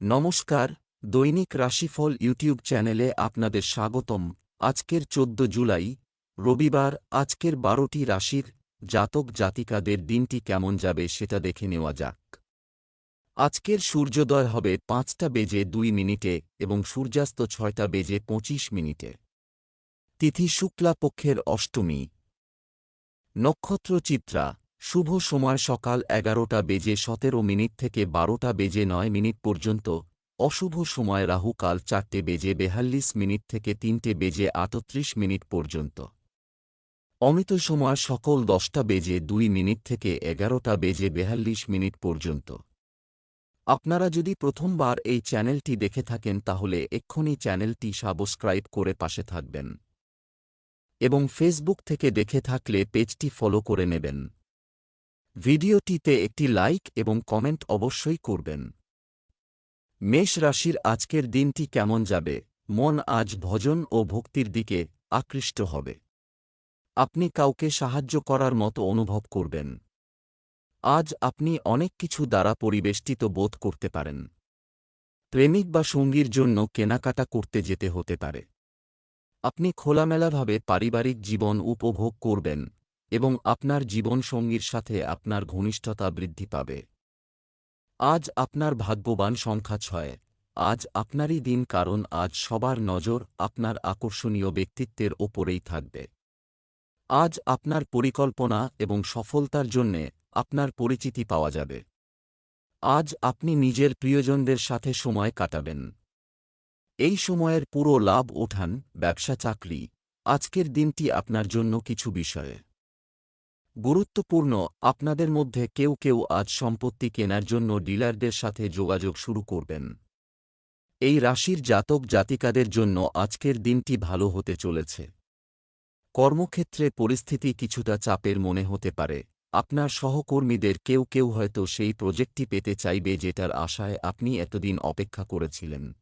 নমস্কার, দৈনিক রাশিফল ইউটিউব চ্যানেলে আপনাদের স্বাগতম। আজকের চোদ্দ জুলাই, রবিবার, আজকের বারোটি রাশির জাতক জাতিকাদের দিনটি কেমন যাবে সেটা দেখে নেওয়া যাক। আজকের সূর্যোদয় হবে পাঁচটা বেজে দুই মিনিটে এবং সূর্যাস্ত ছয়টা বেজে পঁচিশ মিনিটে। তিথি শুক্লা পক্ষের অষ্টমী। নক্ষত্র চিত্রা শুভ সময় সকাল এগারোটা বেজে সতেরো মিনিট থেকে বারোটা বেজে নয় মিনিট পর্যন্ত, অশুভ সময় রাহু কাল চারটে বেজে বেহাল্লিশ মিনিট থেকে তিনটে বেজে আটত্রিশ মিনিট পর্যন্ত। অমিত সময় সকল দশটা বেজে দুই মিনিট থেকে এগারোটা বেজে বেহাল্লিশ মিনিট পর্যন্ত। আপনারা যদি প্রথমবার এই চ্যানেলটি দেখে থাকেন তাহলে এক্ষুনি চ্যানেলটি সাবস্ক্রাইব করে পাশে থাকবেন। এবং ফেসবুক থেকে দেখে থাকলে পেজটি ফলো করে নেবেন। ভিডিওটিতে একটি লাইক এবং কমেন্ট অবশ্যই করবেন। মেষ রাশির আজকের দিনটি কেমন যাবে? মন আজ ভজন ও ভক্তির দিকে আকৃষ্ট হবে। আপনি কাউকে সাহায্য করার মতো অনুভব করবেন। আজ আপনি অনেক কিছু দ্বারা পরিবেষ্টিত বোধ করতে পারেন। প্রেমিক বা সঙ্গীর জন্য কেনাকাটা করতে যেতে হতে পারে। আপনি খোলামেলাভাবে পারিবারিক জীবন উপভোগ করবেন। এবং আপনার জীবনসঙ্গীর সাথে আপনার ঘনিষ্ঠতা বৃদ্ধি পাবে। আজ আপনার ভাগ্যবান সংখ্যা ছয়। আজ আপনারই দিন কারণ আজ সবার নজর আপনার আকর্ষণীয় ব্যক্তিত্বের ওপরেই থাকবে। আজ আপনার পরিকল্পনা এবং সফলতার জন্যে আপনার পরিচিতি পাওয়া যাবে। আজ আপনি নিজের প্রিয়জনদের সাথে সময় কাটাবেন। এই সময়ের পুরো লাভ ওঠান ব্যবসা চাকরি আজকের দিনটি আপনার জন্য কিছু বিষয়ে। গুরুত্বপূর্ণ, আপনাদের মধ্যে কেউ কেউ আজ সম্পত্তি কেনার জন্য ডিলারদের সাথে যোগাযোগ শুরু করবেন। এই রাশির জাতক জাতিকাদের জন্য আজকের দিনটি ভালো হতে চলেছে। কর্মক্ষেত্রে পরিস্থিতি কিছুটা চাপের মনে হতে পারে। আপনার সহকর্মীদের কেউ কেউ হয়তো সেই প্রজেক্টটি পেতে চাইবে যেটার আশায় আপনি এতদিন অপেক্ষা করেছিলেন।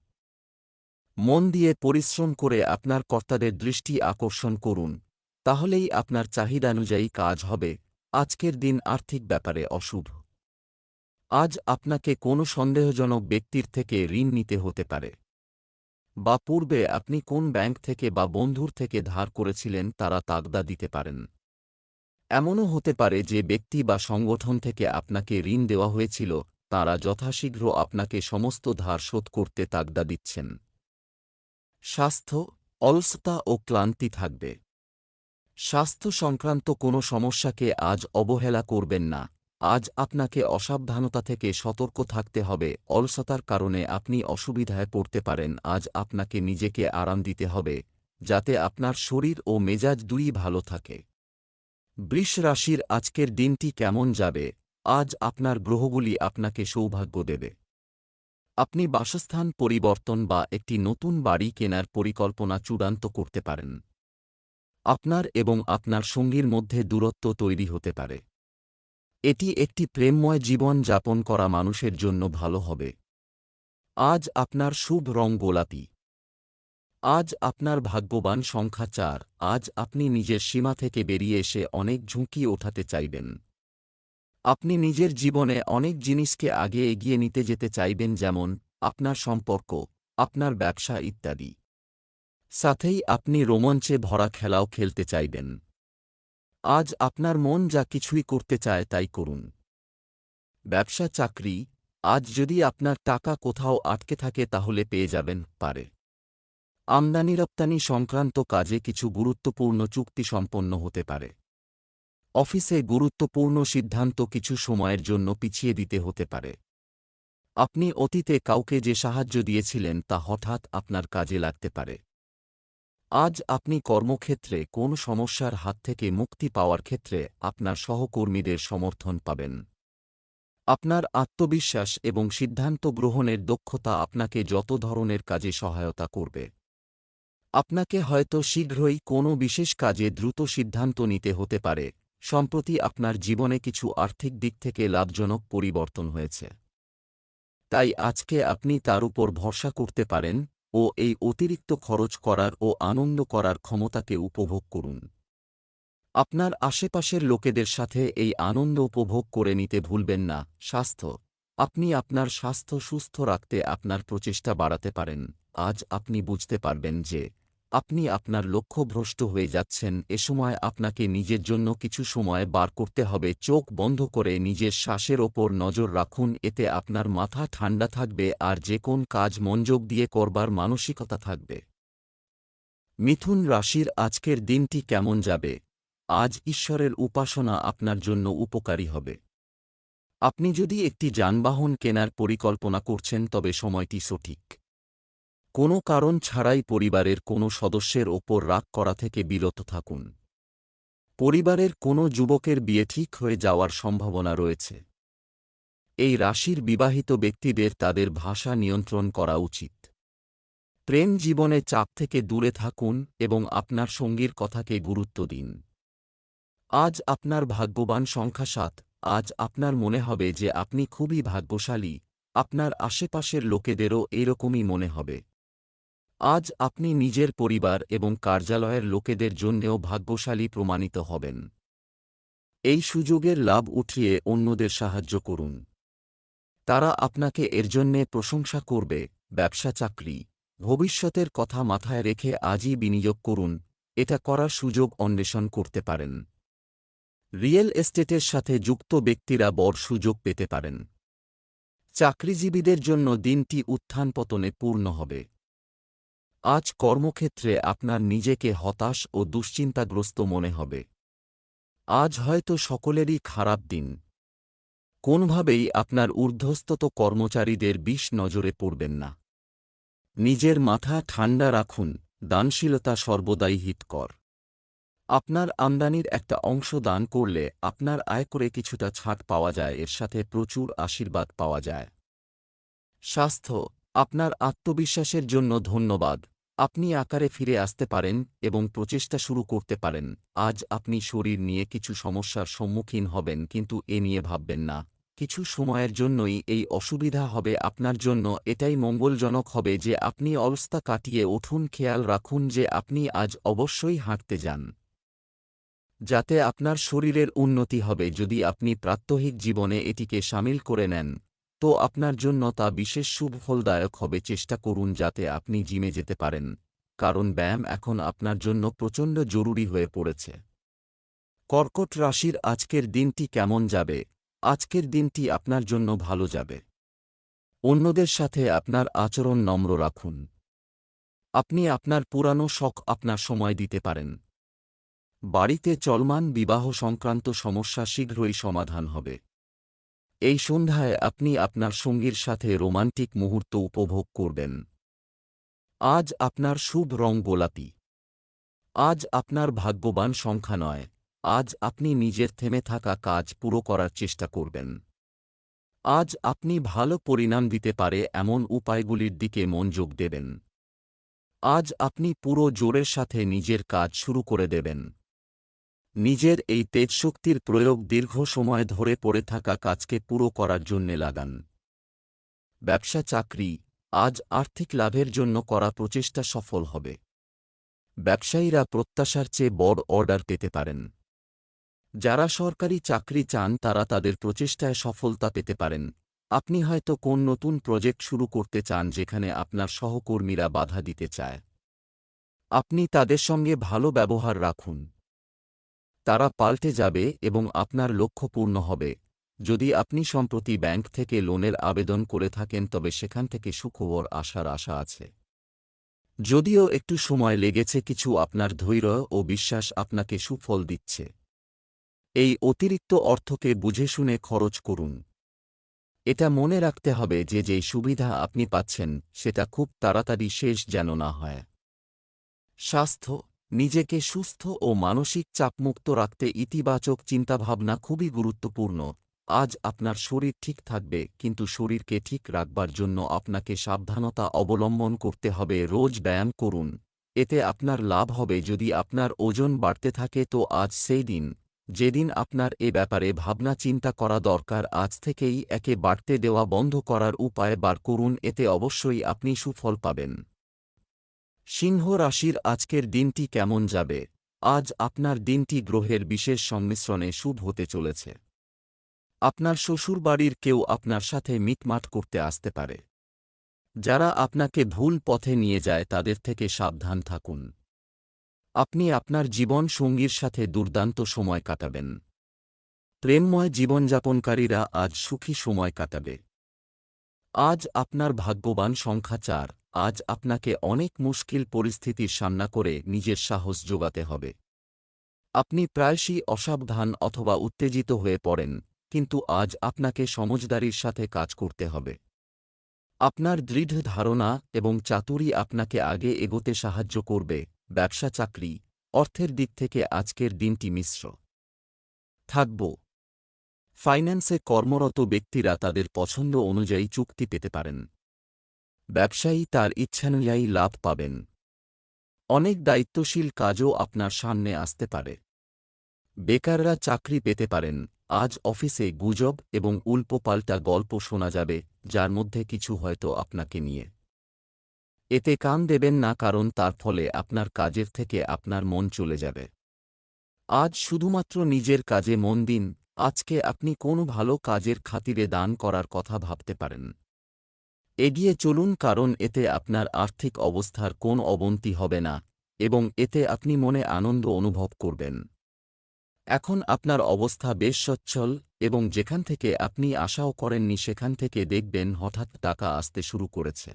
মন দিয়ে পরিশ্রম করে আপনার কর্তাদের দৃষ্টি আকর্ষণ করুন। তাহলেই আপনার চাহিদানুযায়ী কাজ হবে। আজকের দিন আর্থিক ব্যাপারে অশুভ। আজ আপনাকে কোনো সন্দেহজনক ব্যক্তির থেকে ঋণ নিতে হতে পারে। বা পূর্বে আপনি কোন ব্যাংক থেকে বা বন্ধুর থেকে ধার করেছিলেন তারা তাগদা দিতে পারেন। এমনও হতে পারে যে ব্যক্তি বা সংগঠন থেকে আপনাকে ঋণ দেওয়া হয়েছিল, তারা যথাশীঘ্র আপনাকে সমস্ত ধার শোধ করতে তাগদা দিচ্ছেন। স্বাস্থ্য, অলসতা ও ক্লান্তি থাকবে। স্বাস্থ্য সংক্রান্ত কোনো সমস্যাকে আজ অবহেলা করবেন না। আজ আপনাকে অসাবধানতা থেকে সতর্ক থাকতে হবে। অলসতার কারণে আপনি অসুবিধায় পড়তে পারেন। আজ আপনাকে নিজেকে আরাম দিতে হবে, যাতে আপনার শরীর ও মেজাজ দুই ভালো থাকে। বৃষ রাশির আজকের দিনটি কেমন যাবে? আজ আপনার গ্রহগুলি আপনাকে সৌভাগ্য দেবে। আপনি বাসস্থান পরিবর্তন বা একটি নতুন বাড়ি কেনার পরিকল্পনা চূড়ান্ত করতে পারেন। আপনার এবং আপনার সঙ্গীর মধ্যে দূরত্ব তৈরি হতে পারে। এটি একটি প্রেমময় জীবন যাপন করা মানুষের জন্য ভালো হবে। আজ আপনার শুভ রং গোলাপি। আজ আপনার ভাগ্যবান সংখ্যা চার। আজ আপনি নিজের সীমা থেকে বেরিয়ে এসে অনেক ঝুঁকি ওঠাতে চাইবেন। আপনি নিজের জীবনে অনেক জিনিসকে আগে এগিয়ে নিতে যেতে চাইবেন যেমন, আপনার সম্পর্ক, আপনার ব্যবসা ইত্যাদি। সাথেই আপনি রোমাঞ্চে ভরা খেলাও খেলতে চাইবেন। আজ আপনার মন যা কিছুই করতে চায় তাই করুন। ব্যবসা চাকরি, আজ যদি আপনার টাকা কোথাও আটকে থাকে তাহলে পেয়ে যাবেন পারে। আমদানি রপ্তানি সংক্রান্ত কাজে কিছু গুরুত্বপূর্ণ চুক্তি সম্পন্ন হতে পারে। অফিসে গুরুত্বপূর্ণ সিদ্ধান্ত কিছু সময়ের জন্য পিছিয়ে দিতে হতে পারে। আপনি অতীতে কাউকে যে সাহায্য দিয়েছিলেন তা হঠাৎ আপনার কাজে লাগতে পারে। আজ আপনি কর্মক্ষেত্রে কোন সমস্যার হাত থেকে মুক্তি পাওয়ার ক্ষেত্রে আপনার সহকর্মীদের সমর্থন পাবেন। আপনার আত্মবিশ্বাস এবং সিদ্ধান্ত গ্রহণের দক্ষতা আপনাকে যত ধরনের কাজে সহায়তা করবে। আপনাকে হয়তো শীঘ্রই কোনো বিশেষ কাজে দ্রুত সিদ্ধান্ত নিতে হতে পারে, সম্প্রতি আপনার জীবনে কিছু আর্থিক দিক থেকে লাভজনক পরিবর্তন হয়েছে। তাই আজকে আপনি তার উপর ভরসা করতে পারেন ও এই অতিরিক্ত খরচ করার ও আনন্দ করার ক্ষমতাকে উপভোগ করুন। আপনার আশেপাশের লোকেদের সাথে এই আনন্দ উপভোগ করে নিতে ভুলবেন না। স্বাস্থ্য। আপনি আপনার স্বাস্থ্য সুস্থ রাখতে আপনার প্রচেষ্টা বাড়াতে পারেন। আজ আপনি বুঝতে পারবেন যে আপনি আপনার লক্ষ্য ভ্রষ্ট হয়ে যাচ্ছেন, এ সময় আপনাকে নিজের জন্য কিছু সময় বার করতে হবে, চোখ বন্ধ করে নিজের শ্বাসের ওপর নজর রাখুন, এতে আপনার মাথা ঠান্ডা থাকবে আর যে কোন কাজ মনোযোগ দিয়ে করবার মানসিকতা থাকবে। মিথুন রাশির আজকের দিনটি কেমন যাবে? আজ ঈশ্বরের উপাসনা আপনার জন্য উপকারী হবে। আপনি যদি একটি যানবাহন কেনার পরিকল্পনা করছেন, তবে সময়টি সঠিক। কোনো কারণ ছাড়াই পরিবারের কোনো সদস্যের ওপর রাগ করা থেকে বিরত থাকুন। পরিবারের কোনো যুবকের বিয়ে ঠিক হয়ে যাওয়ার সম্ভাবনা রয়েছে। এই রাশির বিবাহিত ব্যক্তিদের তাদের ভাষা নিয়ন্ত্রণ করা উচিত। প্রেম জীবনে চাপ থেকে দূরে থাকুন এবং আপনার সঙ্গীর কথাকে গুরুত্ব দিন। আজ আপনার ভাগ্যবান সংখ্যা সাত, আজ আপনার মনে হবে যে আপনি খুবই ভাগ্যশালী, আপনার আশেপাশের লোকেদেরও এরকমই মনে হবে। আজ আপনি নিজের পরিবার এবং কার্যালয়ের লোকেদের জন্যেও ভাগ্যশালী প্রমাণিত হবেন। এই সুযোগের লাভ উঠিয়ে অন্যদের সাহায্য করুন। তারা আপনাকে এর জন্যে প্রশংসা করবে, ব্যবসা চাকরি, ভবিষ্যতের কথা মাথায় রেখে আজই বিনিয়োগ করুন, এটা করার সুযোগ অন্বেষণ করতে পারেন। রিয়েল এস্টেটের সাথে যুক্ত ব্যক্তিরা বড় সুযোগ পেতে পারেন। চাকরিজীবীদের জন্য দিনটি উত্থান পতনে পূর্ণ হবে। আজ কর্মক্ষেত্রে আপনার নিজেকে হতাশ ও দুশ্চিন্তাগ্রস্ত মনে হবে। আজ হয়তো সকলেরই খারাপ দিন। কোনভাবেই আপনার ঊর্ধ্বস্তত কর্মচারীদের বিষ নজরে পড়বেন না। নিজের মাথা ঠান্ডা রাখুন, দানশীলতা সর্বদাই হিতকর। আপনার আমদানির একটা অংশ দান করলে আপনার আয় করে কিছুটা ছাড় পাওয়া যায়, এর সাথে প্রচুর আশীর্বাদ পাওয়া যায়। স্বাস্থ্য, আপনার আত্মবিশ্বাসের জন্য ধন্যবাদ। আপনি আকারে ফিরে আসতে পারেন এবং প্রচেষ্টা শুরু করতে পারেন। আজ আপনি শরীর নিয়ে কিছু সমস্যার সম্মুখীন হবেন কিন্তু এ নিয়ে ভাববেন না। কিছু সময়ের জন্যই এই অসুবিধা হবে আপনার জন্য। এটাই মঙ্গলজনক হবে যে আপনি অবস্থা কাটিয়ে উঠুন। খেয়াল রাখুন যে আপনি আজ অবশ্যই হাঁটতে যান। যাতে আপনার শরীরের উন্নতি হবে। যদি আপনি প্রাত্যহিক জীবনে এটিকে সামিল করে নেন তো আপনার জন্য তা বিশেষ সুফলদায়ক হবে। চেষ্টা করুন যাতে আপনি জিমে যেতে পারেন। কারণ ব্যায়াম এখন আপনার জন্য প্রচণ্ড জরুরি হয়ে পড়েছে। কর্কট রাশির আজকের দিনটি কেমন যাবে? আজকের দিনটি আপনার জন্য ভালো যাবে। অন্যদের সাথে আপনার আচরণ নম্র রাখুন। আপনি আপনার পুরানো শখ আপনার সময় দিতে পারেন। বাড়িতে চলমান বিবাহ সংক্রান্ত সমস্যা শীঘ্রই সমাধান হবে। এই সন্ধ্যায় আপনি আপনার সঙ্গীর সাথে রোমান্টিক মুহূর্ত উপভোগ করবেন। আজ আপনার শুভ রং গোলাপি। আজ আপনার ভাগ্যবান সংখ্যা নয়। আজ আপনি নিজের থেমে থাকা কাজ পুরো করার চেষ্টা করবেন। আজ আপনি ভালো পরিণাম দিতে পারে এমন উপায়গুলির দিকে মনোযোগ দেবেন। আজ আপনি পুরো জোরের সাথে নিজের কাজ শুরু করে দেবেন। নিজের এই তেজশক্তির প্রয়োগ দীর্ঘ সময় ধরে পড়ে থাকা কাজকে পুরো করার জন্যে লাগান। ব্যবসা চাকরি, আজ আর্থিক লাভের জন্য করা প্রচেষ্টা সফল হবে। ব্যবসায়ীরা প্রত্যাশার চেয়ে বড় অর্ডার পেতে পারেন। যারা সরকারি চাকরি চান তারা তাদের প্রচেষ্টায় সফলতা পেতে পারেন। আপনি হয়তো কোন নতুন প্রজেক্ট শুরু করতে চান যেখানে আপনার সহকর্মীরা বাধা দিতে চায়। আপনি তাদের সঙ্গে ভালো ব্যবহার রাখুন। তারা পাল্টে যাবে এবং আপনার লক্ষ্য পূর্ণ হবে। যদি আপনি সম্প্রতি ব্যাংক থেকে লোনের আবেদন করে থাকেন, তবে সেখান থেকে সুখবর আসার আশা আছে। যদিও একটু সময় লেগেছে, কিছু আপনার ধৈর্য ও বিশ্বাস আপনাকে সুফল দিচ্ছে। এই অতিরিক্ত অর্থকে বুঝে শুনে খরচ করুন। এটা মনে রাখতে হবে যে, যেই সুবিধা আপনি পাচ্ছেন, সেটা খুব তাড়াতাড়ি শেষ যেন না হয়। স্বাস্থ্য নিজেকে সুস্থ ও মানসিক চাপমুক্ত রাখতে ইতিবাচক চিন্তাভাবনা খুবই গুরুত্বপূর্ণ। আজ আপনার শরীর ঠিক থাকবে, কিন্তু শরীরকে ঠিক রাখবার জন্য আপনাকে সাবধানতা অবলম্বন করতে হবে, রোজ ব্যায়াম করুন। এতে আপনার লাভ হবে, যদি আপনার ওজন বাড়তে থাকে তো আজ সেই দিন। যেদিন আপনার এ ব্যাপারে ভাবনা চিন্তা করা দরকার, আজ থেকেই একে বাড়তে দেওয়া বন্ধ করার উপায় বার করুন, এতে অবশ্যই আপনি সুফল পাবেন। সিংহ রাশির আজকের দিনটি কেমন যাবে? আজ আপনার দিনটি গ্রহের বিশেষ সংমিশ্রণে শুভ হতে চলেছে। আপনার শ্বশুরবাড়ির কেউ আপনার সাথে মিটমাট করতে আসতে পারে। যারা আপনাকে ভুল পথে নিয়ে যায় তাদের থেকে সাবধান থাকুন। আপনি আপনার জীবন সঙ্গীর সাথে দুর্দান্ত সময় কাটাবেন। প্রেমময় জীবনযাপনকারীরা আজ সুখী সময় কাটাবে। আজ আপনার ভাগ্যবান সংখ্যা চার। আজ আপনাকে অনেক মুশকিল পরিস্থিতির সামনা করে নিজের সাহস যোগাতে হবে। আপনি প্রায়শই অসাবধান অথবা উত্তেজিত হয়ে পড়েন, কিন্তু আজ আপনাকে সমজদারির সাথে কাজ করতে হবে। আপনার দৃঢ় ধারণা এবং চাতুরি আপনাকে আগে এগোতে সাহায্য করবে, ব্যবসা চাকরি, অর্থের দিক থেকে আজকের দিনটি মিশ্র। থাকব। ফাইন্যান্সে কর্মরত ব্যক্তিরা তাদের পছন্দ অনুযায়ী চুক্তি পেতে পারেন। ব্যবসায়ী তার ইচ্ছানুযায়ী লাভ পাবেন। অনেক দায়িত্বশীল কাজও আপনার সামনে আসতে পারে। বেকাররা চাকরি পেতে পারেন। আজ অফিসে গুজব এবং উল্পোপাল্টা গল্প শোনা যাবে, যার মধ্যে কিছু হয়তো আপনাকে নিয়ে। এতে কান দেবেন না, কারণ তার ফলে আপনার কাজের থেকে আপনার মন চলে যাবে। আজ শুধুমাত্র নিজের কাজে মন দিন আজকে আপনি কোনো ভালো কাজের খাতিরে দান করার কথা ভাবতে পারেন। এগিয়ে চলুন কারণ এতে আপনার আর্থিক অবস্থার কোন অবনতি হবে না এবং এতে আপনি মনে আনন্দ অনুভব করবেন। এখন আপনার অবস্থা বেশ সচ্ছল এবং যেখান থেকে আপনি আশাও করেননি সেখান থেকে দেখবেন হঠাৎ টাকা আসতে শুরু করেছে।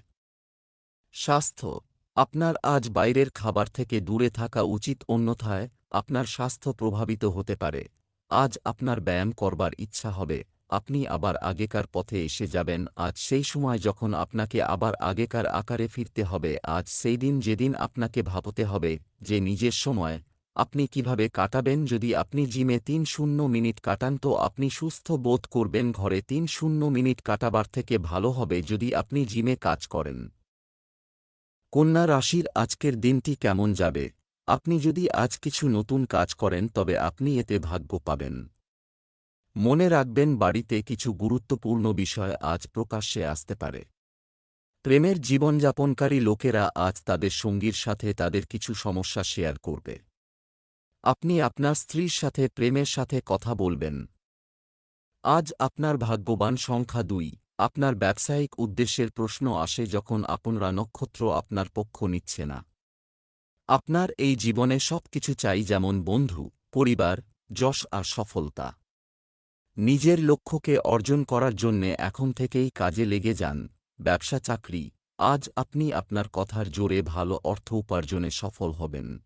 স্বাস্থ্য, আপনার আজ বাইরের খাবার থেকে দূরে থাকা উচিত অন্যথায় আপনার স্বাস্থ্য প্রভাবিত হতে পারে। আজ আপনার ব্যায়াম করবার ইচ্ছা হবে, আপনি আবার আগেকার পথে এসে যাবেন, আজ সেই সময় যখন আপনাকে আবার আগেকার আকারে ফিরতে হবে, আজ সেই দিন যেদিন আপনাকে ভাবতে হবে যে নিজের সময় আপনি কীভাবে কাটাবেন, যদি আপনি জিমে তিন শূন্য মিনিট কাটান তো আপনি সুস্থ বোধ করবেন, ঘরে তিন শূন্য মিনিট কাটাবার থেকে ভালো হবে যদি আপনি জিমে কাজ করেন। কন্যা রাশির আজকের দিনটি কেমন যাবে? আপনি যদি আজ কিছু নতুন কাজ করেন, তবে আপনি এতে ভাগ্য পাবেন। মনে রাখবেন, বাড়িতে কিছু গুরুত্বপূর্ণ বিষয় আজ প্রকাশ্যে আসতে পারে। প্রেমের জীবনযাপনকারী লোকেরা আজ তাদের সঙ্গীর সাথে তাদের কিছু সমস্যা শেয়ার করবে। আপনি আপনার স্ত্রীর সাথে, প্রেমের সাথে কথা বলবেন। আজ আপনার ভাগ্যবান সংখ্যা দুই। আপনার ব্যবসায়িক উদ্দেশ্যের প্রশ্ন আসে যখন আপনারা নক্ষত্র আপনার পক্ষ নিচ্ছে না। আপনার এই জীবনে সব কিছু চাই যেমন বন্ধু, পরিবার, যশ আর সফলতা। নিজের লক্ষ্যকে অর্জন করার জন্যে এখন থেকেই কাজে লেগে যান, ব্যবসা, চাকরি। আজ আপনি আপনার কথার জোরে ভালো অর্থ উপার্জনে সফল হবেন।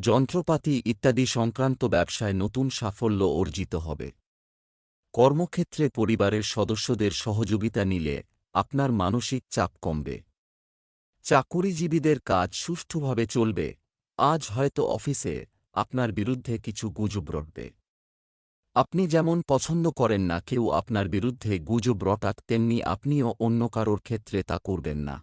যন্ত্রপাতি ইত্যাদি সংক্রান্ত ব্যবসায় নতুন সাফল্য অর্জিত হবে। কর্মক্ষেত্রে পরিবারের সদস্যদের সহযোগিতা নিলে আপনার মানসিক চাপ কমবে। চাকুরিজীবীদের কাজ সুষ্ঠুভাবে চলবে। আজ হয়তো অফিসে আপনার বিরুদ্ধে কিছু গুজব রটবে। আপনি যেমন পছন্দ করেন না, কেউ আপনার বিরুদ্ধে গুজব রটাক তেমনি আপনিও অন্য কারোর ক্ষেত্রে তা করবেন না।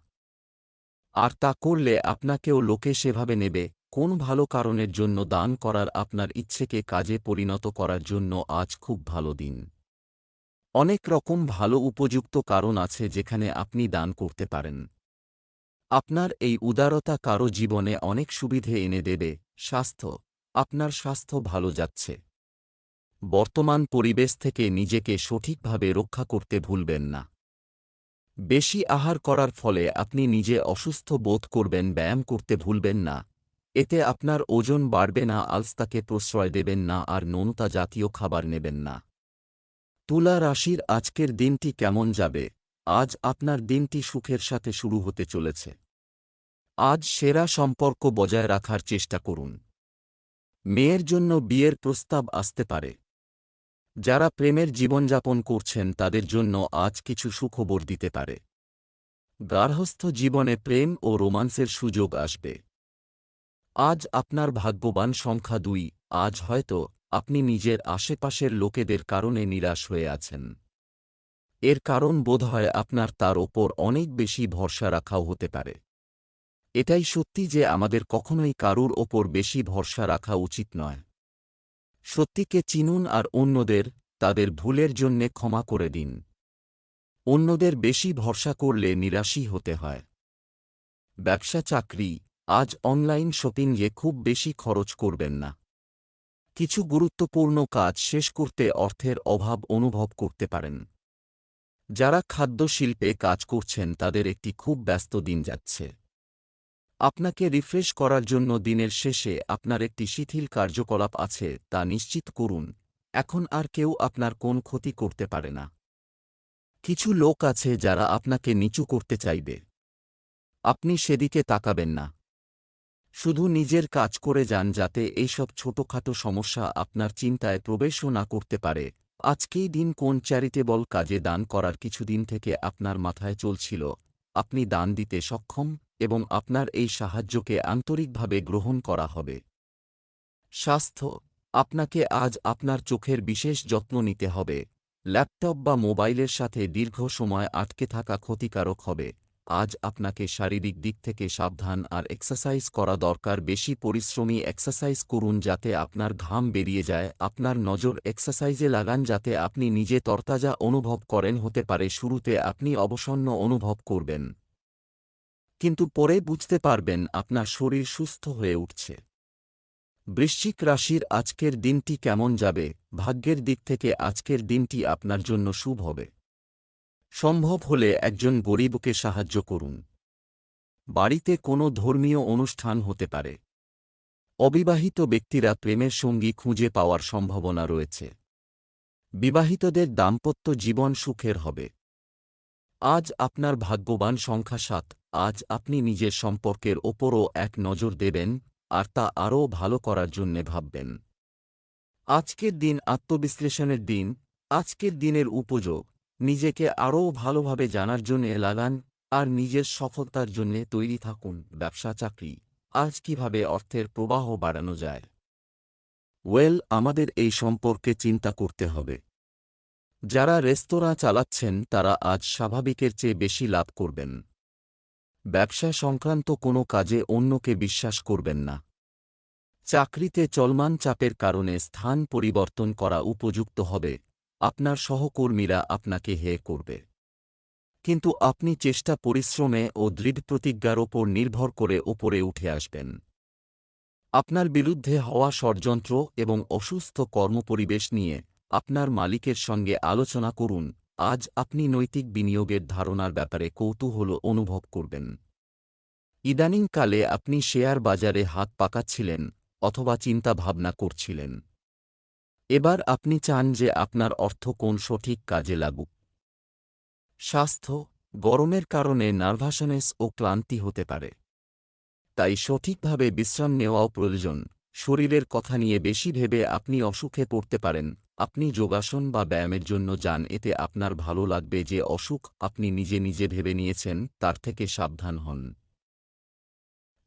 আর তা করলে আপনাকেও লোকে সেভাবে নেবে, কোন ভালো কারণের জন্য দান করার আপনার ইচ্ছেকে কাজে পরিণত করার জন্য আজ খুব ভালো দিন। অনেক রকম ভালো উপযুক্ত কারণ আছে যেখানে আপনি দান করতে পারেন। আপনার এই উদারতা কারও জীবনে অনেক সুবিধে এনে দেবে, স্বাস্থ্য, আপনার স্বাস্থ্য ভালো যাচ্ছে। বর্তমান পরিবেশ থেকে নিজেকে সঠিকভাবে রক্ষা করতে ভুলবেন না। বেশি আহার করার ফলে আপনি নিজে অসুস্থ বোধ করবেন, ব্যায়াম করতে ভুলবেন না। এতে আপনার ওজন বাড়বে না আলস্তাকে প্রশ্রয় দেবেন না আর নৌতা জাতীয় খাবার নেবেন না। তুলা রাশির আজকের দিনটি কেমন যাবে? আজ আপনার দিনটি সুখের সাথে শুরু হতে চলেছে। আজ সেরা সম্পর্ক বজায় রাখার চেষ্টা করুন। মেয়ের জন্য বিয়ের প্রস্তাব আসতে পারে। যারা প্রেমের জীবনযাপন করছেন তাদের জন্য আজ কিছু সুখবর দিতে পারে। গার্হস্থ জীবনে প্রেম ও রোমান্সের সুযোগ আসবে। আজ আপনার ভাগ্যবান সংখ্যা দুই, আজ হয়তো আপনি নিজের আশেপাশের লোকেদের কারণে নিরাশ হয়ে আছেন। এর কারণ বোধহয় আপনার তার ওপর অনেক বেশি ভরসা রাখাও হতে পারে। এটাই সত্যি যে আমাদের কখনোই কারুর ওপর বেশি ভরসা রাখা উচিত নয়। সত্যিকে চিনুন আর অন্যদের, তাদের ভুলের জন্যে ক্ষমা করে দিন। অন্যদের বেশি ভরসা করলে নিরাশই হতে হয়। ব্যবসা চাকরি, আজ অনলাইন শপিংয়ে খুব বেশি খরচ করবেন না। কিছু গুরুত্বপূর্ণ কাজ শেষ করতে অর্থের অভাব অনুভব করতে পারেন। যারা খাদ্য শিল্পে কাজ করছেন তাদের একটি খুব ব্যস্ত দিন যাচ্ছে। আপনাকে রিফ্রেশ করার জন্য দিনের শেষে আপনার একটি শিথিল কার্যকলাপ আছে, তা নিশ্চিত করুন। এখন আর কেউ আপনার কোন ক্ষতি করতে পারে না। কিছু লোক আছে যারা আপনাকে নিচু করতে চাইবে। আপনি সেদিকে তাকাবেন না। শুধু নিজের কাজ করে যান যাতে এইসব ছোটখাটো সমস্যা আপনার চিন্তায় প্রবেশও না করতে পারে। আজকেই দিন কোন চ্যারিটেবল কাজে দান করার কিছুদিন থেকে আপনার মাথায় চলছিল। আপনি দান দিতে সক্ষম? এবং আপনার এই সাহায্যকে আন্তরিকভাবে গ্রহণ করা হবে। স্বাস্থ্য, আপনাকে আজ আপনার চোখের বিশেষ যত্ন নিতে হবে। ল্যাপটপ বা মোবাইলের সাথে দীর্ঘ সময় আটকে থাকা ক্ষতিকারক হবে। আজ আপনাকে শারীরিক দিক থেকে সাবধান আর এক্সারসাইজ করা দরকার। বেশি পরিশ্রমী এক্সারসাইজ করুন যাতে আপনার ঘাম বেরিয়ে যায়। আপনার নজর এক্সারসাইজে লাগান যাতে আপনি নিজে তরতাজা অনুভব করেন। হতে পারে শুরুতে আপনি অবসন্ন অনুভব করবেন। কিন্তু পরে বুঝতে পারবেন আপনার শরীর সুস্থ হয়ে উঠছে। বৃশ্চিক রাশির আজকের দিনটি কেমন যাবে? ভাগ্যের দিক থেকে আজকের দিনটি আপনার জন্য শুভ হবে। সম্ভব হলে একজন গরিবকে সাহায্য করুন। বাড়িতে কোনো ধর্মীয় অনুষ্ঠান হতে পারে। অবিবাহিত ব্যক্তিরা প্রেমের সঙ্গী খুঁজে পাওয়ার সম্ভাবনা রয়েছে। বিবাহিতদের দাম্পত্য জীবন সুখের হবে। আজ আপনার ভাগ্যবান সংখ্যা সাত। আজ আপনি নিজের সম্পর্কের ওপরও এক নজর দেবেন, আর তা আরও ভালো করার জন্যে ভাববেন। আজকের দিন আত্মবিশ্লেষণের দিন, আজকের দিনের উপযোগ, নিজেকে আরও ভালোভাবে জানার জন্যে লাগান, আর নিজের সফলতার জন্যে তৈরি থাকুন, ব্যবসা, চাকরি। আজ কীভাবে অর্থের প্রবাহ বাড়ানো যায়? ওয়েল, আমাদের এই সম্পর্কে চিন্তা করতে হবে। যারা রেস্তোরাঁ চালাচ্ছেন, তারা আজ স্বাভাবিকের চেয়ে বেশি লাভ করবেন। ব্যবসা সংক্রান্ত কোনো কাজে অন্যকে বিশ্বাস করবেন না। চাকরিতে চলমান চাপের কারণে স্থান পরিবর্তন করা উপযুক্ত হবে, আপনার সহকর্মীরা আপনাকে হে করবে। কিন্তু আপনি চেষ্টা পরিশ্রমে ও দৃঢ় প্রতিজ্ঞার ওপর নির্ভর করে ওপরে উঠে আসবেন। আপনার বিরুদ্ধে হওয়া ষড়যন্ত্র এবং অসুস্থ কর্মপরিবেশ নিয়ে আপনার মালিকের সঙ্গে আলোচনা করুন আজ আপনি নৈতিক বিনিয়োগের ধারণার ব্যাপারে কৌতূহল অনুভব করবেন। ইদানিংকালে আপনি শেয়ার বাজারে হাত পাকাচ্ছিলেন অথবা চিন্তা ভাবনা করছিলেন। এবার আপনি চান যে আপনার অর্থ কোন সঠিক কাজে লাগুক। স্বাস্থ্য, গরমের কারণে নার্ভাসনেস ও ক্লান্তি হতে পারে। তাই সঠিকভাবে বিশ্রাম নেওয়াও প্রয়োজন। শরীরের কথা নিয়ে বেশি ভেবে আপনি অসুখে পড়তে পারেন। আপনি যোগাসন বা ব্যায়ামের জন্য যান, এতে আপনার ভালো লাগবে যে অসুখ আপনি নিজে নিজে ভেবে নিয়েছেন, তার থেকে সাবধান হন।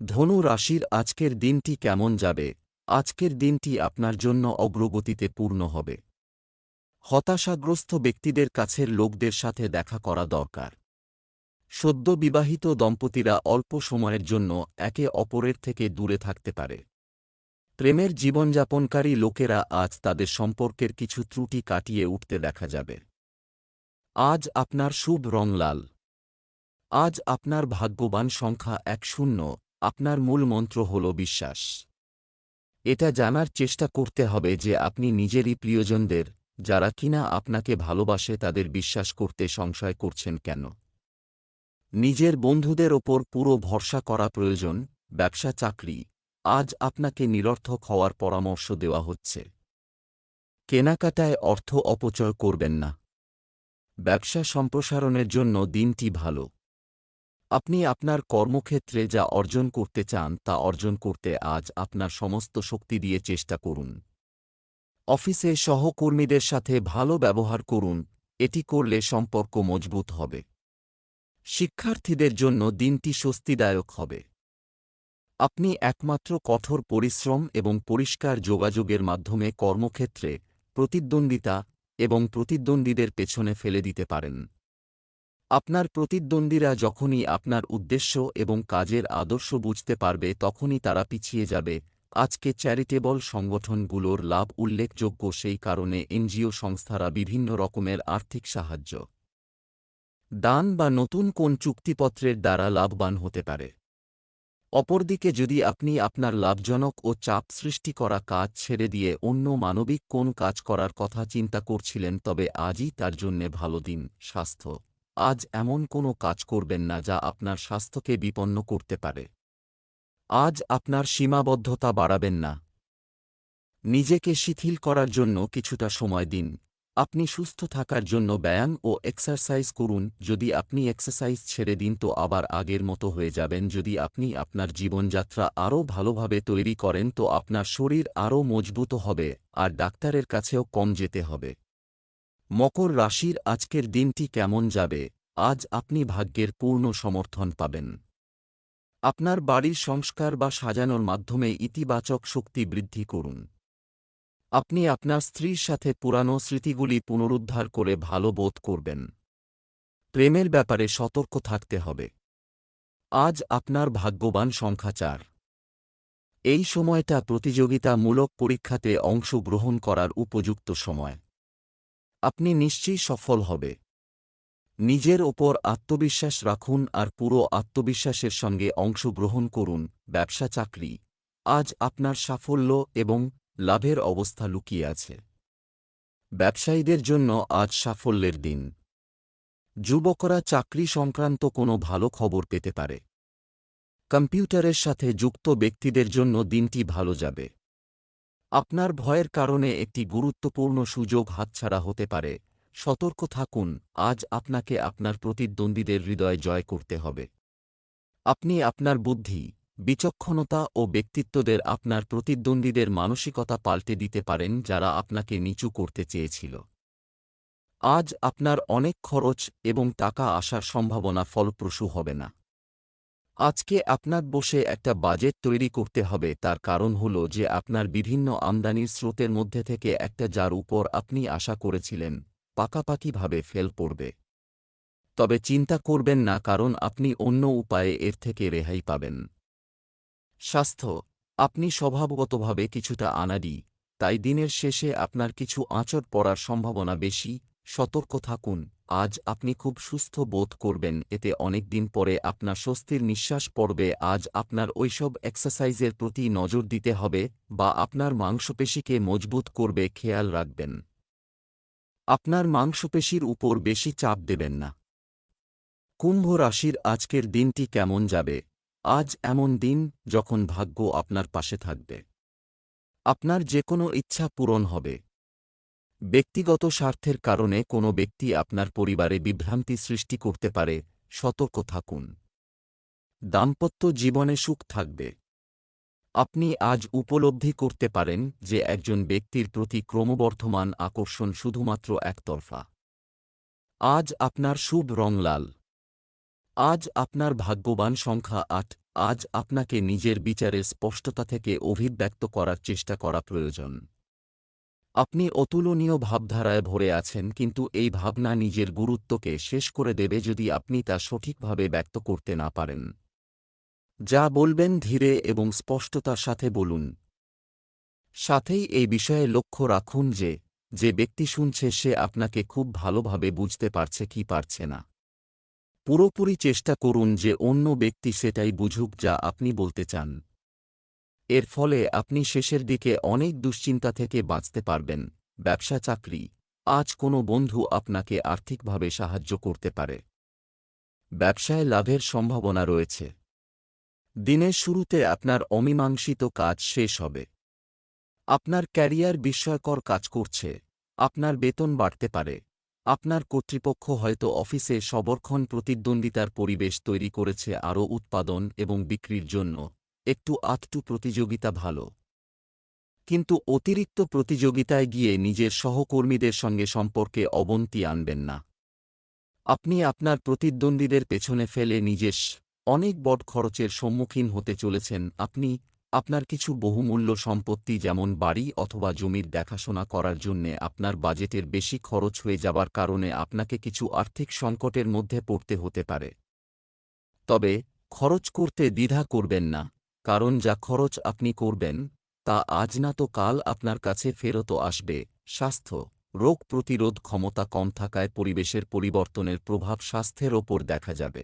ধনু রাশির আজকের দিনটি কেমন যাবে? আজকের দিনটি আপনার জন্য অগ্রগতিতে পূর্ণ হবে। হতাশাগ্রস্ত ব্যক্তিদের কাছের লোকদের সাথে দেখা করা দরকার। সদ্য বিবাহিত দম্পতিরা অল্প সময়ের জন্য একে অপরের থেকে দূরে থাকতে পারে। প্রেমের জীবনযাপনকারী লোকেরা আজ তাদের সম্পর্কের কিছু ত্রুটি কাটিয়ে উঠতে দেখা যাবে। আজ আপনার শুভ রং লাল। আজ আপনার ভাগ্যবান সংখ্যা এক শূন্য, আপনার মূল মন্ত্র হল বিশ্বাস। এটা জানার চেষ্টা করতে হবে যে আপনি নিজেরই প্রিয়জনদের, যারা কিনা আপনাকে ভালোবাসে তাদের বিশ্বাস করতে সংশয় করছেন কেন? নিজের বন্ধুদের ওপর পুরো ভরসা করা প্রয়োজন, ব্যবসা চাকরি আজ আপনাকে নিরর্থক হওয়ার পরামর্শ দেওয়া হচ্ছে। কেনাকাটায় অর্থ অপচয় করবেন না। ব্যবসা সম্প্রসারণের জন্য দিনটি ভালো। আপনি আপনার কর্মক্ষেত্রে যা অর্জন করতে চান তা অর্জন করতে আজ আপনার সমস্ত শক্তি দিয়ে চেষ্টা করুন। অফিসে সহকর্মীদের সাথে ভালো ব্যবহার করুন, এটি করলে সম্পর্ক মজবুত হবে। শিক্ষার্থীদের জন্য দিনটি স্বস্তিদায়ক হবে। আপনি একমাত্র কঠোর পরিশ্রম এবং পরিষ্কার যোগাযোগের মাধ্যমে কর্মক্ষেত্রে প্রতিদ্বন্দ্বিতা এবং প্রতিদ্বন্দ্বীদের পেছনে ফেলে দিতে পারেন। আপনার প্রতিদ্বন্দ্বীরা যখনই আপনার উদ্দেশ্য এবং কাজের আদর্শ বুঝতে পারবে, তখনই তারা পিছিয়ে যাবে। আজকে চ্যারিটেবল সংগঠনগুলোর লাভ উল্লেখযোগ্য, সেই কারণে এনজিও সংস্থারা বিভিন্ন রকমের আর্থিক সাহায্য, দান বা নতুন কোন চুক্তিপত্রের দ্বারা লাভবান হতে পারে। অপরদিকে যদি আপনি আপনার লাভজনক ও চাপ সৃষ্টি করা কাজ ছেড়ে দিয়ে অন্য মানবিক কোন কাজ করার কথা চিন্তা করছিলেন, তবে আজই তার জন্যে ভালো দিন, স্বাস্থ্য। আজ এমন কোনো কাজ করবেন না যা আপনার স্বাস্থ্যকে বিপন্ন করতে পারে। আজ আপনার সীমাবদ্ধতা বাড়াবেন না। নিজেকে শিথিল করার জন্য কিছুটা সময় দিন। আপনি সুস্থ থাকার জন্য ব্যায়াম ও এক্সারসাইজ করুন। যদি আপনি এক্সারসাইজ ছেড়ে দিন তো আবার আগের মতো হয়ে যাবেন। যদি আপনি আপনার জীবনযাত্রা আরও ভালোভাবে তৈরি করেন তো আপনার শরীর আরও মজবুত হবে আর ডাক্তারের কাছেও কম যেতে হবে। মকর রাশির আজকের দিনটি কেমন যাবে? আজ আপনি ভাগ্যের পূর্ণ সমর্থন পাবেন। আপনার বাড়ির সংস্কার বা সাজানোর মাধ্যমে ইতিবাচক শক্তি বৃদ্ধি করুন। আপনি আপনার স্ত্রীর সাথে পুরানো স্মৃতিগুলি পুনরুদ্ধার করে ভালো বোধ করবেন। প্রেমের ব্যাপারে সতর্ক থাকতে হবে। আজ আপনার ভাগ্যবান সংখ্যা চার। এই সময়টা প্রতিযোগিতামূলক পরীক্ষাতে অংশগ্রহণ করার উপযুক্ত সময়। আপনি নিশ্চয়ই সফল হবে। নিজের ওপর আত্মবিশ্বাস রাখুন আর পুরো আত্মবিশ্বাসের সঙ্গে অংশগ্রহণ করুন, ব্যবসা চাকরি। আজ আপনার সাফল্য এবং লাভের অবস্থা লুকিয়ে আছে। ব্যবসায়ীদের জন্য আজ সাফল্যের দিন। যুবকরা চাকরি সংক্রান্ত কোনো ভালো খবর পেতে পারে। কম্পিউটারের সাথে যুক্ত ব্যক্তিদের জন্য দিনটি ভালো যাবে। আপনার ভয়ের কারণে একটি গুরুত্বপূর্ণ সুযোগ হাতছাড়া হতে পারে। সতর্ক থাকুন, আজ আপনাকে আপনার প্রতিদ্বন্দ্বীদের হৃদয় জয় করতে হবে। আপনি আপনার বুদ্ধি বিচক্ষণতা ও ব্যক্তিত্বদের আপনার প্রতিদ্বন্দ্বীদের মানসিকতা পাল্টে দিতে পারেন যারা আপনাকে নিচু করতে চেয়েছিল। আজ আপনার অনেক খরচ এবং টাকা আসার সম্ভাবনা ফলপ্রসূ হবে না। আজকে আপনার বসে একটা বাজেট তৈরি করতে হবে, তার কারণ হল যে আপনার বিভিন্ন আমদানির স্রোতের মধ্যে থেকে একটা যার উপর আপনি আশা করেছিলেন, পাকাপাকিভাবে ফেল পড়বে। তবে চিন্তা করবেন না, কারণ আপনি অন্য উপায়ে এর থেকে রেহাই পাবেন। স্বাস্থ্য, আপনি স্বভাবগতভাবে কিছুটা আনাড়ি, তাই দিনের শেষে আপনার কিছু আঁচড় পড়ার সম্ভাবনা বেশি, সতর্ক থাকুন, আজ আপনি খুব সুস্থ বোধ করবেন, এতে অনেক দিন পরে আপনার স্বস্তির নিঃশ্বাস পড়বে, আজ আপনার ওইসব এক্সারসাইজের প্রতি নজর দিতে হবে, বা আপনার মাংসপেশিকে মজবুত করবে, খেয়াল রাখবেন। আপনার মাংসপেশির উপর বেশি চাপ দেবেন না। কুম্ভ রাশির আজকের দিনটি কেমন যাবে? আজ এমন দিন যখন ভাগ্য আপনার পাশে থাকবে। আপনার যে কোনো ইচ্ছা পূরণ হবে। ব্যক্তিগত স্বার্থের কারণে কোনো ব্যক্তি আপনার পরিবারে বিভ্রান্তি সৃষ্টি করতে পারে, সতর্ক থাকুন। দাম্পত্য জীবনে সুখ থাকবে। আপনি আজ উপলব্ধি করতে পারেন যে একজন ব্যক্তির প্রতি ক্রমবর্ধমান আকর্ষণ শুধুমাত্র একতরফা। আজ আপনার শুভ রং লাল। আজ আপনার ভাগ্যবান সংখ্যা আট। আজ আপনাকে নিজের বিচারের স্পষ্টতা থেকে অভিব্যক্ত করার চেষ্টা করা প্রয়োজন। আপনি অতুলনীয় ভাবধারায় ভরে আছেন, কিন্তু এই ভাবনা নিজের গুরুত্বকে শেষ করে দেবে যদি আপনি তা সঠিকভাবে ব্যক্ত করতে না পারেন। যা বলবেন ধীরে এবং স্পষ্টতার সাথে বলুন। সাথেই এই বিষয়ে লক্ষ্য রাখুন যে যে ব্যক্তি শুনছে সে আপনাকে খুব ভালোভাবে বুঝতে পারছে কি পারছে না। পুরোপুরি চেষ্টা করুন যে অন্য ব্যক্তি সেটাই বুঝুক যা আপনি বলতে চান। এর ফলে আপনি শেষের দিকে অনেক দুশ্চিন্তা থেকে বাঁচতে পারবেন। ব্যবসা চাকরি। আজ কোনো বন্ধু আপনাকে আর্থিকভাবে সাহায্য করতে পারে। ব্যবসায় লাভের সম্ভাবনা রয়েছে। দিনের শুরুতে আপনার অমীমাংসিত কাজ শেষ হবে। আপনার ক্যারিয়ার বিস্ময়কর কাজ করছে। আপনার বেতন বাড়তে পারে। আপনার কর্তৃপক্ষ হয়তো অফিসে সবরক্ষণ প্রতিদ্বন্দ্বিতার পরিবেশ তৈরি করেছে আরও উৎপাদন এবং বিক্রির জন্য। একটু আধটু প্রতিযোগিতা ভালো। কিন্তু অতিরিক্ত প্রতিযোগিতায় গিয়ে নিজের সহকর্মীদের সঙ্গে সম্পর্কে অবন্তি আনবেন না। আপনি আপনার প্রতিদ্বন্দ্বীদের পেছনে ফেলে নিজের অনেক বড় খরচের সম্মুখীন হতে চলেছেন। আপনি আপনার কিছু বহুমূল্য সম্পত্তি যেমন বাড়ি অথবা জমির দেখাশোনা করার জন্যে আপনার বাজেটের বেশি খরচ হয়ে যাবার কারণে আপনাকে কিছু আর্থিক সংকটের মধ্যে পড়তে হতে পারে। তবে, খরচ করতে দ্বিধা করবেন না, কারণ যা খরচ আপনি করবেন, তা আজ না তো কাল আপনার কাছে ফেরত আসবে। স্বাস্থ্য, রোগ প্রতিরোধ ক্ষমতা কম থাকায় পরিবেশের পরিবর্তনের প্রভাব স্বাস্থ্যের ওপর দেখা যাবে।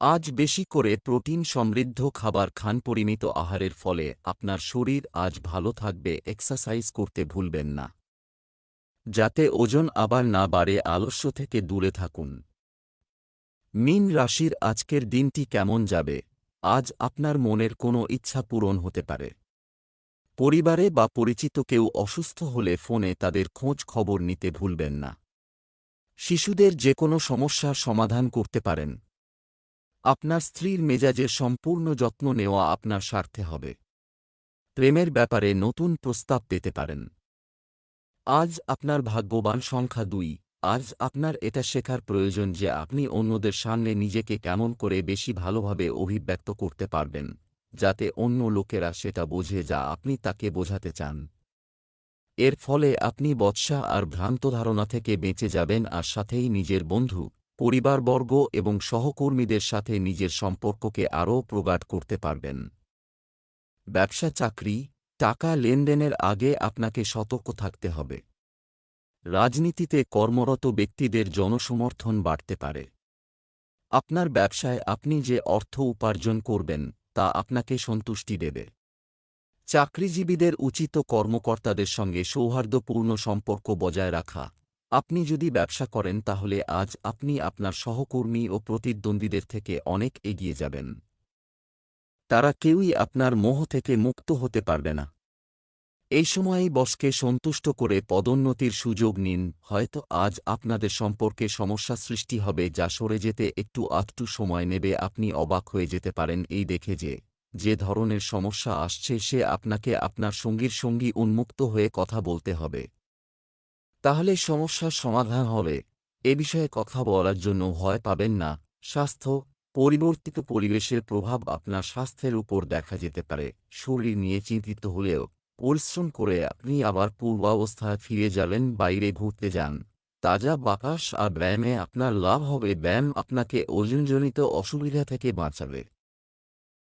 আজ বেশি করে প্রোটিন সমৃদ্ধ খাবার খান পরিমিত আহারের ফলে আপনার শরীর আজ ভালো থাকবে, এক্সারসাইজ করতে ভুলবেন না। যাতে ওজন আবার না বাড়ে, আলস্য থেকে দূরে থাকুন। মিন রাশির আজকের দিনটি কেমন যাবে? আজ আপনার মনের কোনো ইচ্ছা পূরণ হতে পারে। পরিবারে বা পরিচিত কেউ অসুস্থ হলে ফোনে তাদের খোঁজ খবর নিতে ভুলবেন না। শিশুদের যে কোনো সমস্যার সমাধান করতে পারেন। আপনার স্ত্রীর মেজাজের সম্পূর্ণ যত্ন নেওয়া আপনার স্বার্থে হবে। প্রেমের ব্যাপারে নতুন প্রস্তাব পেতে পারেন। আজ আপনার ভাগ্যবান সংখ্যা দুই। আজ আপনার এটা শেখার প্রয়োজন যে আপনি অন্যদের সামনে নিজেকে কেমন করে বেশি ভালোভাবে অভিব্যক্ত করতে পারবেন, যাতে অন্য লোকেরা সেটা বোঝে যা আপনি তাকে বোঝাতে চান। এর ফলে আপনি বৎসা আর ভ্রান্ত ধারণা থেকে বেঁচে যাবেন আর সাথেই নিজের বন্ধু পরিবারবর্গ এবং সহকর্মীদের সাথে নিজের সম্পর্ককে আরও প্রগাঢ় করতে পারবেন। ব্যবসা, চাকরি, টাকা লেনদেনের আগে আপনাকে সতর্ক থাকতে হবে। রাজনীতিতে কর্মরত ব্যক্তিদের জনসমর্থন বাড়তে পারে। আপনার ব্যবসায় আপনি যে অর্থ উপার্জন করবেন, তা আপনাকে সন্তুষ্টি দেবে। চাকরিজীবীদের উচিত কর্মকর্তাদের সঙ্গে সৌহার্দ্যপূর্ণ সম্পর্ক বজায় রাখা। আপনি যদি ব্যবসা করেন তাহলে আজ আপনি আপনার সহকর্মী ও প্রতিদ্বন্দ্বীদের থেকে অনেক এগিয়ে যাবেন। তারা কেউই আপনার মোহ থেকে মুক্ত হতে পারবে না। এই সময়েই বসকে সন্তুষ্ট করে পদোন্নতির সুযোগ নিন, হয়তো আজ আপনাদের সম্পর্কে সমস্যা সৃষ্টি হবে যা সরে যেতে একটু আধটু সময় নেবে। আপনি অবাক হয়ে যেতে পারেন এই দেখে যে যে ধরনের সমস্যা আসছে সে আপনাকে আপনার সঙ্গীর সঙ্গী উন্মুক্ত হয়ে কথা বলতে হবে। তাহলে সমস্যার সমাধান হবে। এ বিষয়ে কথা বলার জন্য ভয় পাবেন না। স্বাস্থ্য, পরিবর্তিত পরিবেশের প্রভাব আপনার স্বাস্থ্যের উপর দেখা যেতে পারে। শরীর নিয়ে চিন্তিত হলেও পরিশ্রম করে আপনি আবার পূর্বাবস্থায় ফিরে যাবেন, বাইরে ঘুরতে যান। তাজা বাতাস আর ব্যায়ামে আপনার লাভ হবে। ব্যায়াম আপনাকে ওজনজনিত অসুবিধা থেকে বাঁচাবে।